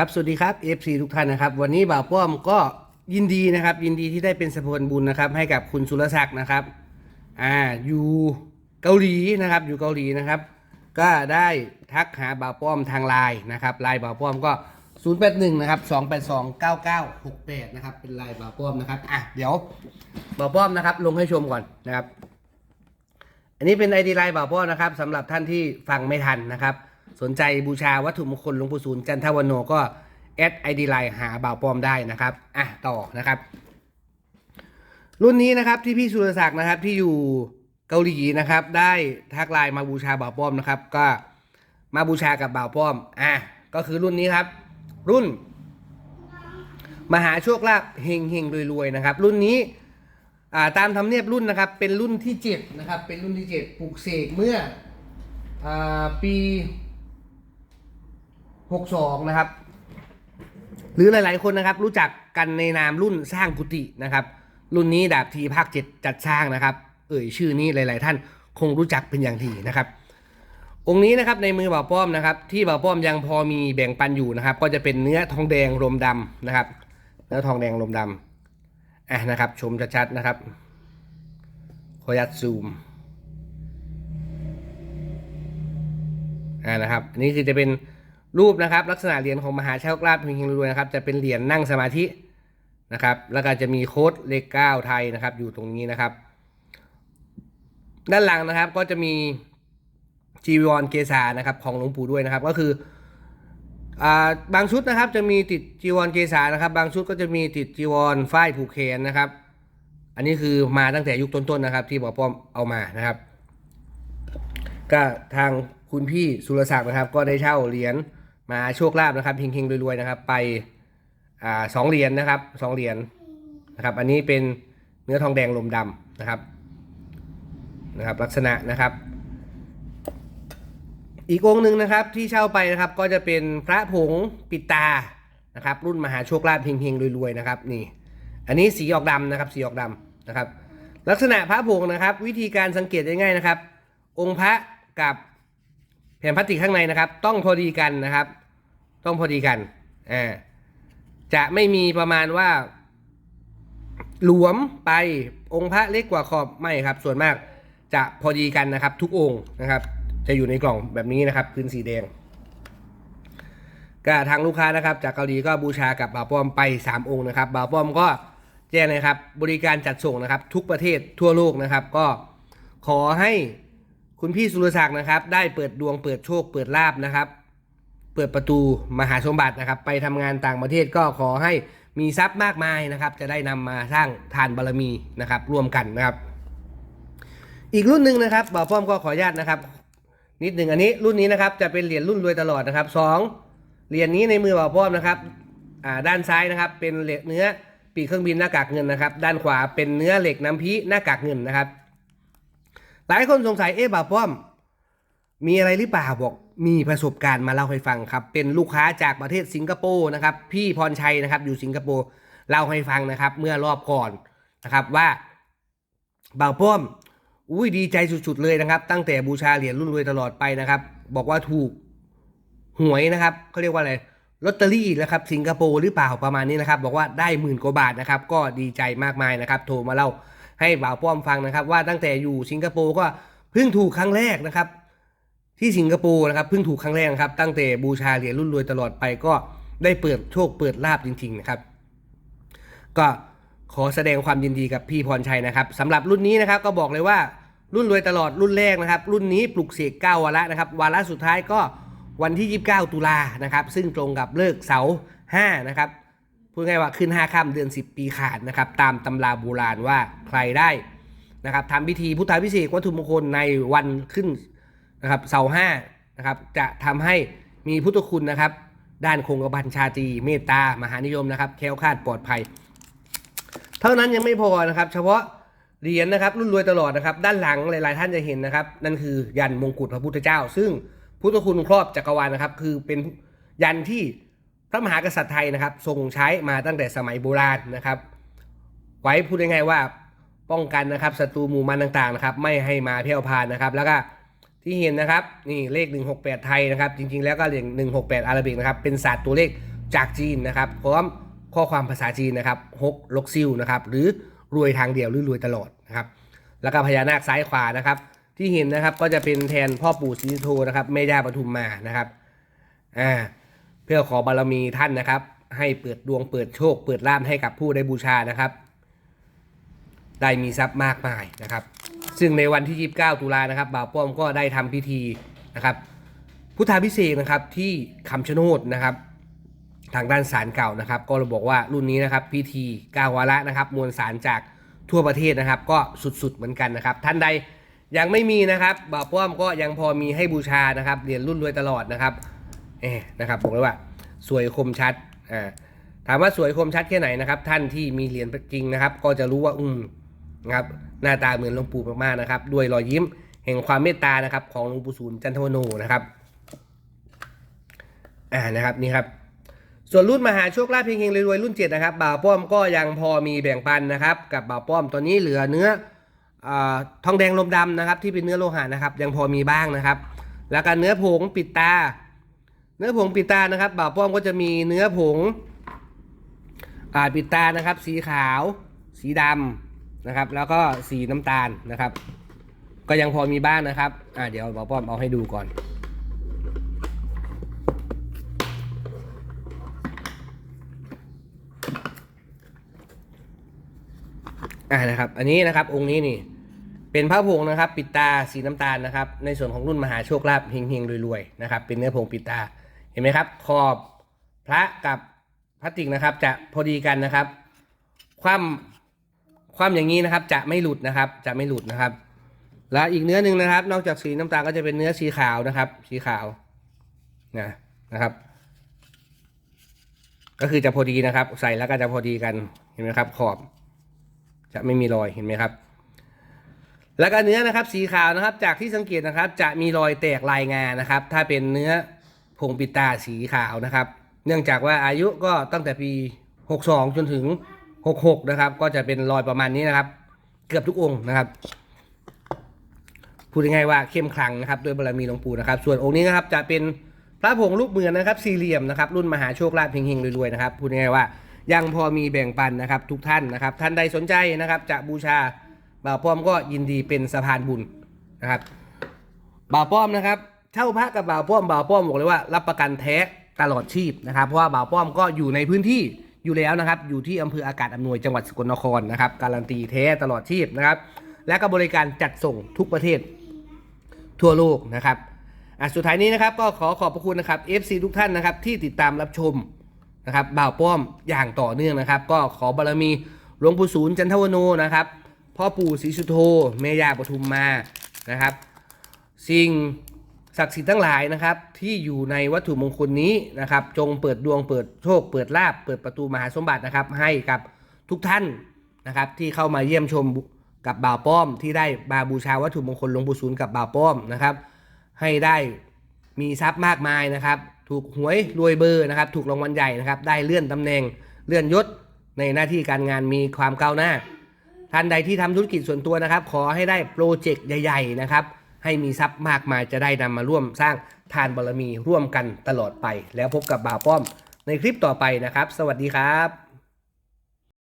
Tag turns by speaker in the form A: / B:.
A: ครับสวัสดีครับ FC ทุกท่านนะครับ วันนี้บ่าวป้อมก็ยินดีนะครับ ยินดีที่ได้เป็นสะพานบุญนะครับ ให้กับคุณสุรศักดิ์นะครับอ่าอยู่เกาหลีนะครับ อยู่เกาหลีนะครับ ก็ได้ทักหาบ่าวป้อมทางไลน์นะครับไลน์บ่าวป้อมก็ 081นะครับ282 9968นะครับเป็นไลน์บ่าวป้อมนะครับอะเดี๋ยวบ่าวป้อมนะครับ ลงให้ชมก่อนนะครับ อันนี้เป็นไอดีไลน์บ่าวป้อมนะครับสำหรับท่านที่ฟังไม่ทันนะครับ สนใจบูชาวัตถุมงคลหลวงปู่ศูนย์จันทวโนก็แอดไอดีไลน์หาบ่าวป้อมได้นะครับ อะต่อนะครับ รุ่นนี้นะครับที่พี่สุรศักดิ์นะครับที่อยู่เกาหลีนะครับ ได้ทักไลน์มาบูชาบ่าวป้อมนะครับ ก็มาบูชากับบ่าวป้อม อะก็คือรุ่นนี้ครับ รุ่น มหาโชคลาภเฮงเฮงรวยๆนะครับ รุ่นนี้อ่าตามธรรมเนียบรุ่นนะครับ เป็นรุ่นที่7นะครับ เป็นรุ่นที่7ปลูกเสกเมื่ออาปี 62นะครับ หรือหลาย ๆ คนนะครับ รู้จักกันในนามรุ่นสร้างกุฏินะครับ รุ่นนี้ดาบทีภาคเจ็ดจัดสร้างนะครับ เอ่ยชื่อนี้หลาย ๆ ท่านคงรู้จักเป็นอย่างดีนะครับ องค์นี้นะครับในมือบ่าวป้อมนะครับ ที่บ่าวป้อมยังพอมีแบ่งปันอยู่นะครับ ก็จะเป็นเนื้อทองแดงลมดำนะครับ เนื้อทองแดงลมดำอะนะครับ ชมชัดๆนะครับขออนุญาตซูมอ่านะครับอันนี้คือจะเป็น รูปนะครับ ลักษณะเหรียญของมหาโชคลาภเฮงๆรวยๆนะครับจะเป็นเหรียญนั่งสมาธินะครับ แล้วก็จะมีโค้ดเลขเก้าไทยนะครับ อยู่ตรงนี้นะครับ ด้านหลังนะครับก็จะมีจีวรเกษานะครับ ของหลวงปู่ด้วยนะครับ ก็คืออบางชุดนะครับจะมีติดจีวรเกษานะครับ บางชุดก็จะมีติดจีวรฝ้ายผูกแขนนะครับ อันนี้คือมาตั้งแต่ยุคต้นๆนะครับ ที่หมอป้อมเอามานะครับ ก็ทางคุณพี่สุรศักดิ์นะครับ ก็ได้เช่าเหรียญ มาโชคลาภนะครับเฮงๆรวยๆนะครับ ไปอ่าสองเหรียญนะครับสองเหรียญนะครับ อันนี้เป็นเนื้อทองแดงลมดำนะครับนะครับ ลักษณะนะครับ อีกองค์หนึ่งนะครับที่เช่าไปนะครับก็จะเป็นพระผงปิดตานะครับ รุ่นมหาโชคลาภเฮงๆรวยๆนะครับนี่ อันนี้สีออกดำนะครับ สีออกดำนะครับ ลักษณะพระผงนะครับ วิธีการสังเกตง่ายๆนะครับ องค์พระกับแผ่นพลาสติกข้างในนะครับ ต้องพอดีกันนะครับ ต้องพอดีกันอ่าจะไม่มีประมาณว่า หลวมไปองค์พระเล็กกว่าขอบไม่ครับ ส่วนมากจะพอดีกันนะครับ ทุกองค์นะครับ จะอยู่ในกล่องแบบนี้นะครับพื้นสีแดงก็ทางลูกค้านะครับ จากเกาหลีก็บูชากับบ่าวป้อมไป 3 องค์นะครับบ่าวป้อมก็แจ้งนะครับ บริการจัดส่งนะครับ ทุกประเทศทั่วโลกนะครับ ก็ขอให้คุณพี่สุรศักดิ์นะครับ ได้เปิดดวงเปิดโชคเปิดลาบนะครับ เปิดประตูมหาสมบัตินะครับ ไปทำงานต่างประเทศก็ขอให้มีทรัพย์มากมายนะครับ จะได้นำมาสร้างทานบารมีนะครับ ร่วมกันนะครับ อีกรุ่นหนึ่งนะครับบ่าวป้อมก็ขออนุญาตนะครับ นิดหนึ่งอันนี้รุ่นนี้นะครับจะเป็นเหรียญรุ่นรวยตลอดนะครับสองเหรียญนี้ในมือบ่าวป้อมนะครับด้านซ้ายนะครับ เป็นเหล็กเนื้อปีกเครื่องบินหน้ากากเงินนะครับ ด้านขวาเป็นเนื้อเหล็กน้ำพีหน้ากากเงินนะครับ หลายคนสงสัยเอ๊ะบ่าวป้อม มีอะไรหรือเปล่าบอก มีประสบการณ์มาเล่าให้ฟังครับ เป็นลูกค้าจากประเทศสิงคโปร์นะครับ พี่พรชัยนะครับ อยู่สิงคโปร์เล่าให้ฟังนะครับ เมื่อรอบก่อนนะครับว่าบ่าวป้อมอุ้ยดีใจสุดๆเลยนะครับ ตั้งแต่บูชาเหรียญรุ่นรวยตลอดไปนะครับ บอกว่าถูกหวยนะครับเขาเรียกว่าอะไรลอตเตอรี่นะครับสิงคโปร์หรือเปล่าประมาณนี้นะครับ บอกว่าได้หมื่นกว่าบาทนะครับ ก็ดีใจมากมายนะครับ โทรมาเล่าให้บ่าวป้อมฟังนะครับ ว่าตั้งแต่อยู่สิงคโปร์ก็เพิ่งถูกครั้งแรกนะครับ ที่สิงคโปร์นะครับเพิ่งถูกครั้งแรกครับตั้งแต่บูชาเหรียญรุ่นรวยตลอดไปก็ได้เปิดโชคเปิดลาบจริงๆนะครับก็ขอแสดงความยินดีกับพี่พรชัยนะครับสำหรับรุ่นนี้นะครับก็บอกเลยว่ารุ่นรวยตลอดรุ่นแรกนะครับ รุ่นนี้ปลุกเสก9วาระนะครับวาระสุดท้ายก็วันที่ 29 ตุลานะครับ ซึ่งตรงกับเลิกเสาร์5นะครับพูดง่ายว่าขึ้น 5ค่ำเดือน 10 ปีขาดนะครับ ตามตำราโบราณว่าใครได้นะครับทำพิธีพุทธาพิเศษวัตถุมงคลในวันขึ้น นะครับเสาร์5นะครับจะทำให้มีพุทธคุณนะครับ ด้านคงกระพันชาตรีเมตตามหานิยมนะครับแคล้วคลาดปลอดภัย เท่านั้นยังไม่พอนะครับ เฉพาะเหรียญนะครับรุ่นรวยตลอดนะครับ ด้านหลังหลายๆ ท่านจะเห็นนะครับ นั่นคือยันมงกุฎพระพุทธเจ้า ซึ่งพุทธคุณครอบจักรวาลนะครับ คือเป็นยันที่พระมหากษัตริย์ไทยนะครับ ทรงใช้มาตั้งแต่สมัยโบราณนะครับ ไว้พูดง่ายๆว่าป้องกันนะครับศัตรูหมู่มันต่างๆนะครับ ไม่ให้มาเที่ยวพานนะครับ แล้วก็ ที่เห็นนะครับนี่เลข 168 ไทยนะครับ จริงๆแล้วก็เลข168 อาราบิกนะครับ เป็นศาสตร์ตัวเลขจากจีนนะครับพร้อมข้อความภาษาจีนนะครับฮกลกซิลนะครับหรือรวยทางเดียวหรือรวยตลอดนะครับแล้วก็พญานาคซ้ายขวานะครับ ที่เห็นนะครับก็จะเป็นแทนพ่อปู่ศรีโธนะครับแม่ย่าปทุมมานะครับอ่าเพื่อขอบารมีท่านนะครับ ให้เปิดดวงเปิดโชค เปิดลาภให้กับผู้ได้บูชานะครับ ได้มีทรัพย์มากมายนะครับ ซึ่งในวันที่ 29 ตุลานะครับบ่าวป้อมก็ได้ทำพิธีนะครับ พุทธาพิเศษนะครับที่คำชะโนดนะครับ ทางด้านศาลเก่านะครับ ก็เราบอกว่ารุ่นนี้นะครับ พิธีกาวาระนะครับ มวลสารจากทั่วประเทศนะครับ ก็สุดๆเหมือนกันนะครับ ท่านใดยังไม่มีนะครับบ่าวป้อมก็ยังพอมีให้บูชานะครับเหรียญรุ่นรวยตลอดนะครับเอ๊นะครับบอกเลยว่าสวยคมชัดอ่าถามว่าสวยคมชัดแค่ไหนนะครับ ท่านที่มีเหรียญจริงนะครับ ก็จะรู้ว่าอืมนะครับ หน้าตาเหมือนหลวงปู่มากๆนะครับ ด้วยรอยยิ้มแห่งความเมตตานะครับ ของหลวงปู่ศูนย์จันทวโนนะครับอ่านะครับนี่ครับ ส่วนรุ่นมหาโชคลาภเพียงเฮงรวยๆรุ่นเจ็ดนะครับบ่าวป้อมก็ยังพอมีแบ่งปันนะครับ กับบ่าวป้อมตอนนี้เหลือเนื้ออทองแดงลมดำนะครับ ที่เป็นเนื้อโลหะนะครับ ยังพอมีบ้างนะครับ แล้วก็เนื้อผงปิดตา เนื้อผงปิดตานะครับบ่าวป้อมก็จะมีเนื้อผงอปิดตานะครับ สีขาว สีดำ นะครับ แล้วก็สีน้ำตาลนะครับ ก็ยังพอมีบ้างนะครับอ่าเดี๋ยวบ่าวป้อมเอาให้ดูก่อนอ่านะครับ อันนี้นะครับองค์นี้นี่ เป็นพระผงนะครับ ปิดตาสีน้ำตาลนะครับ ในส่วนของรุ่นมหาโชคลาภเฮงๆรวยๆนะครับ เป็นเนื้อผงปิดตาเห็นไหมครับ ขอบพระกับพลาสติกนะครับ จะพอดีกันนะครับ ความ ความอย่างนี้นะครับจะไม่หลุดนะครับ จะไม่หลุดนะครับ แล้วอีกเนื้อหนึ่งนะครับ นอกจากสีน้ำตาลก็จะเป็นเนื้อสีขาวนะครับ สีขาวนะนะครับ ก็คือจะพอดีนะครับ ใส่แล้วก็จะพอดีกันเห็นไหมครับ ขอบ จะไม่มีรอยเห็นไหมครับ แล้วก็เนื้อนะครับ สีขาวนะครับ จากที่สังเกตนะครับ จะมีรอยแตกลายงานะครับ ถ้าเป็นเนื้อผงปิตาสีขาวนะครับ เนื่องจากว่าอายุก็ตั้งแต่ปี 62 จนถึง 66 นะครับ ก็จะเป็นรอยประมาณนี้นะครับ เกือบทุกองค์นะครับ พูดง่ายๆว่าเข้มขลังนะครับด้วยบารมีหลวงปู่นะครับ ส่วนองค์นี้นะครับจะเป็นพระผงรูปเหมือนนะครับ สี่เหลี่ยมนะครับ รุ่นมหาโชคลาภเฮงๆรวยๆนะครับพูดง่ายๆว่ายังพอมีแบ่งปันนะครับ ทุกท่านนะครับ ท่านใดสนใจนะครับ จะบูชาบ่าวป้อมก็ยินดีเป็นสะพานบุญนะครับบ่าวป้อมนะครับเช่าพระกับบ่าวป้อมบ่าวป้อมบอกเลยว่า รับประกันแท้ตลอดชีพนะครับ เพราะว่าบ่าวป้อมก็อยู่ในพื้นที่ อยู่แล้วนะครับอยู่ที่อำเภออากาศอำนวยจังหวัดสกลนครนะครับการันตีแท้ตลอดชีพนะครับและก็บริการจัดส่งทุกประเทศทั่วโลกนะครับอะสุดท้ายนี้นะครับก็ขอขอบพระคุณนะครับ FC ทุกท่านนะครับที่ติดตามรับชมนะครับบ่าวป้อมอย่างต่อเนื่องนะครับ ก็ขอบารมีหลวงปู่ศูนย์จันทวโนนะครับพ่อปู่ศรีสุโธแม่ย่าปทุมมานะครับ สิ่ง ศักดิ์สิทธิ์ทั้งหลายนะครับ ที่อยู่ในวัตถุมงคลนี้นะครับ จงเปิดดวงเปิดโชค เปิดลาบเปิดประตูมหาสมบัตินะครับ ให้กับทุกท่านนะครับ ที่เข้ามาเยี่ยมชมกับบ่าวป้อม ที่ได้มาบูชาวัตถุมงคลหลวงปู่ศูนย์กับบ่าวป้อมนะครับ ให้ได้มีทรัพย์มากมายนะครับ ถูกหวยรวยเบอร์นะครับ ถูกรางวัลใหญ่นะครับ ได้เลื่อนตำแหน่งเลื่อนยศในหน้าที่การงานมีความก้าวหน้า ท่านใดที่ทำธุรกิจส่วนตัวนะครับ ขอให้ได้โปรเจกต์ใหญ่ ๆ นะครับ ให้มีทรัพย์มากมายจะได้นำมาร่วมสร้างทานบารมีร่วมกันตลอดไป แล้วพบกับบ่าวป้อมในคลิปต่อไปนะครับ สวัสดีครับ